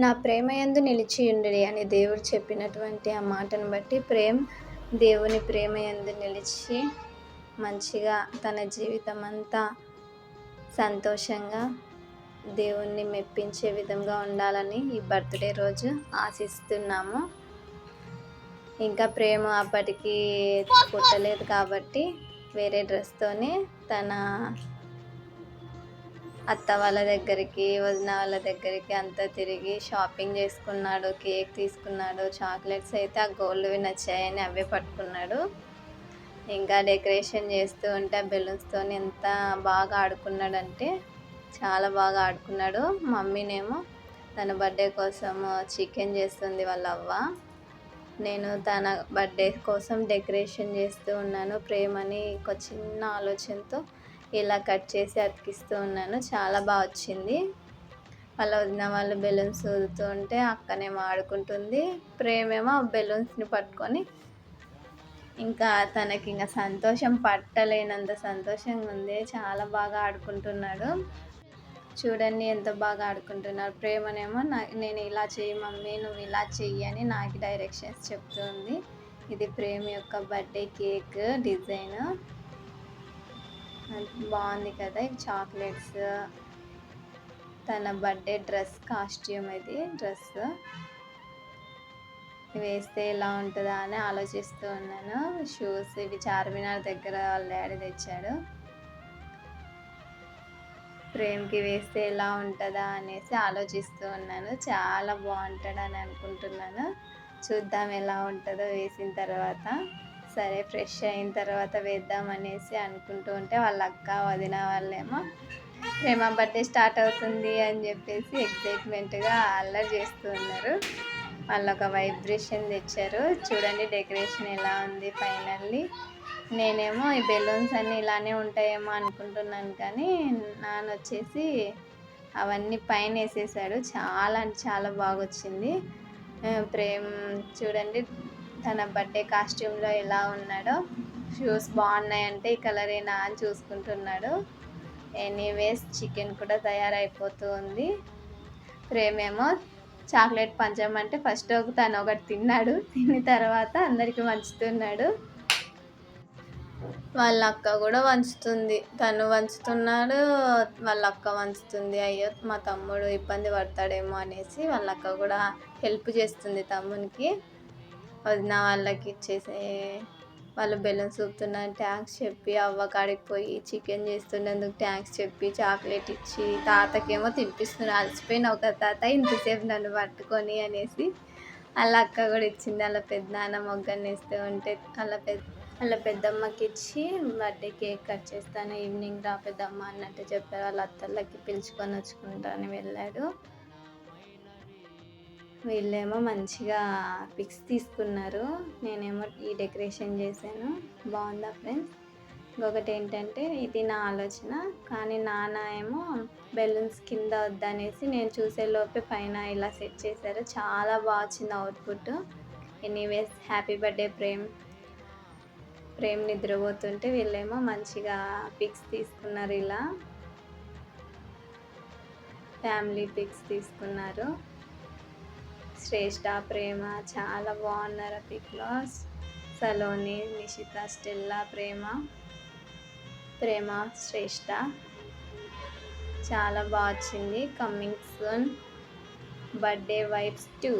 నా ప్రేమ యందు నిలిచియుండుడి అని దేవుడు చెప్పినటువంటి ఆ మాటను బట్టి ప్రేమ్ దేవుని ప్రేమ ఎందు నిలిచి మంచిగా తన జీవితం అంతా సంతోషంగా దేవుణ్ణి మెప్పించే విధంగా ఉండాలని ఈ బర్త్డే రోజు ఆశిస్తున్నాము. ఇంకా ప్రేమ అప్పటికి పుట్టలేదు కాబట్టి వేరే డ్రెస్తోనే తన అత్త వాళ్ళ దగ్గరికి వదిన వాళ్ళ దగ్గరికి అంతా తిరిగి షాపింగ్ చేసుకున్నాడు కేక్ తీసుకున్నాడు చాక్లెట్స్ అయితే ఆ గోల్డ్వి నచ్చాయని అవే పట్టుకున్నాడు. ఇంకా డెకరేషన్ చేస్తూ ఉంటే ఆ బెలూన్స్తో ఎంత బాగా ఆడుకున్నాడంటే చాలా బాగా ఆడుకున్నాడు. మమ్మీనేమో తన బర్త్డే కోసం చికెన్ చేస్తుంది వాళ్ళ అవ్వ. నేను తన బర్త్డే కోసం డెకరేషన్ చేస్తూ ఉన్నాను. ప్రేమని ఒక చిన్న ఆలోచనతో ఇలా కట్ చేసి అతికిస్తూ ఉన్నాను. చాలా బాగా వచ్చింది. వాళ్ళ వదిన వాళ్ళు బెలూన్స్ ఊదుతూ ఉంటే అక్కనేమో ఆడుకుంటుంది ప్రేమేమో ఆ బెలూన్స్ని పట్టుకొని ఇంకా తనకి ఇంకా సంతోషం పట్టలేనంత సంతోషంగా ఉంది. చాలా బాగా ఆడుకుంటున్నాడు. చూడండి ఎంత బాగా ఆడుకుంటున్నారు. ప్రేమనేమో నా నేను ఇలా చెయ్యి మమ్మీ నువ్వు ఇలా చెయ్యి అని నాకు డైరెక్షన్స్ చెప్తుంది ఇది ప్రేమ యొక్క బర్త్డే కేక్ డిజైన్ బాగుంది కదా చాక్లెట్స్. తన బర్త్డే డ్రెస్ కాస్ట్యూమ్ ఇది డ్రెస్. వేస్తే ఎలా ఉంటుందా అని ఆలోచిస్తూ ఉన్నాను. షూస్ ఇవి చార్మినార్ దగ్గర వాళ్ళ డాడీ తెచ్చాడు. ప్రేమ్కి వేస్తే ఎలా ఉంటుందా అనేసి ఆలోచిస్తూ ఉన్నాను. చాలా బాగుంటాడని అనుకుంటున్నాను. చూద్దాం ఎలా ఉంటుందో వేసిన తర్వాత. సరే ఫ్రెష్ అయిన తర్వాత వేద్దాం అనేసి అనుకుంటూ ఉంటే వాళ్ళ అక్క వదిన వాళ్ళేమో ప్రేమ బర్త్డే స్టార్ట్ అవుతుంది అని చెప్పేసి ఎక్సైట్మెంట్గా అల్లరి చేస్తూ ఉన్నారు. వాళ్ళు ఒక వైబ్రేషన్ తెచ్చారు. చూడండి డెకరేషన్ ఎలా ఉంది ఫైనల్లీ నేనేమో ఈ బెలూన్స్ అన్నీ ఇలానే ఉంటాయేమో అనుకుంటున్నాను కానీ నాన్న వచ్చేసి అవన్నీ పైన వేసేసాడు. చాలా అంటే చాలా బాగా వచ్చింది ప్రేమ్ చూడండి తన బర్త్డే కాస్ట్యూమ్లో ఎలా ఉన్నాడో షూస్ బాగున్నాయంటే ఈ కలరేనా అని చూసుకుంటున్నాడు. ఎనీవేస్ చికెన్ కూడా తయారైపోతూ ఉంది. ప్రేమేమో చాక్లెట్ పంచమంటే ఫస్ట్ ఒక తను ఒకటి తిన్నాడు తిన్న తర్వాత అందరికీ వంచుతున్నాడు. వాళ్ళ అక్క కూడా వంచుతుంది. తను వంచుతున్నాడు వాళ్ళ అక్క వంచుతుంది. అయ్యో మా తమ్ముడు ఇబ్బంది పడతాడేమో అనేసి వాళ్ళ అక్క కూడా హెల్ప్ చేస్తుంది తమ్మునికి. వదిన వాళ్ళకి ఇచ్చేసే వాళ్ళు బెలూన్స్ ఊపుతున్నారు. ట్యాంక్స్ చెప్పి అవ్వ కాడికి పోయి చికెన్ చేస్తున్నందుకు ట్యాంక్స్ చెప్పి చాక్లెట్ ఇచ్చి తాతకేమో తినిపిస్తున్నారు. అలసిపోయిన ఒక తాత ఇంతసేపు నన్ను పట్టుకొని అనేసి వాళ్ళ అక్క కూడా ఇచ్చింది. వాళ్ళ పెద్దనాన్న మొగ్గని వేస్తే ఉంటే వాళ్ళ పెద్ద వాళ్ళ పెద్దమ్మకి ఇచ్చి బర్త్డే కేక్ కట్ చేస్తాను. ఈవినింగ్ రా పెద్దమ్మ అన్నట్టు చెప్పారు. వాళ్ళ అత్తలకి పిలుచుకొని వచ్చుకుంటాను వెళ్ళాడు. వీళ్ళేమో మంచిగా పిక్స్ తీసుకున్నారు. నేనేమో ఈ డెకరేషన్ చేశాను. బాగుందా ఫ్రెండ్స్? ఇంకొకటి ఏంటంటే ఇది నా ఆలోచన. కానీ నాన్న ఏమో బెలూన్స్ కింద వద్దనేసి నేను చూసే లోపే పైన ఇలా సెట్ చేశారు. చాలా బాగా వచ్చింది output. Anyways happy birthday Prem Prem నిద్రపోతుంటే వీళ్ళేమో మంచిగా పిక్స్ తీసుకున్నారు ఇలా. ఫ్యామిలీ పిక్స్ తీసుకున్నారు. శ్రేష్ట ప్రేమ చాలా బాగున్నారు ఆ సలోని నిషిత స్టెల్లా ప్రేమ ప్రేమ శ్రేష్ఠ చాలా బాగా వచ్చింది. Coming soon birthday vibes too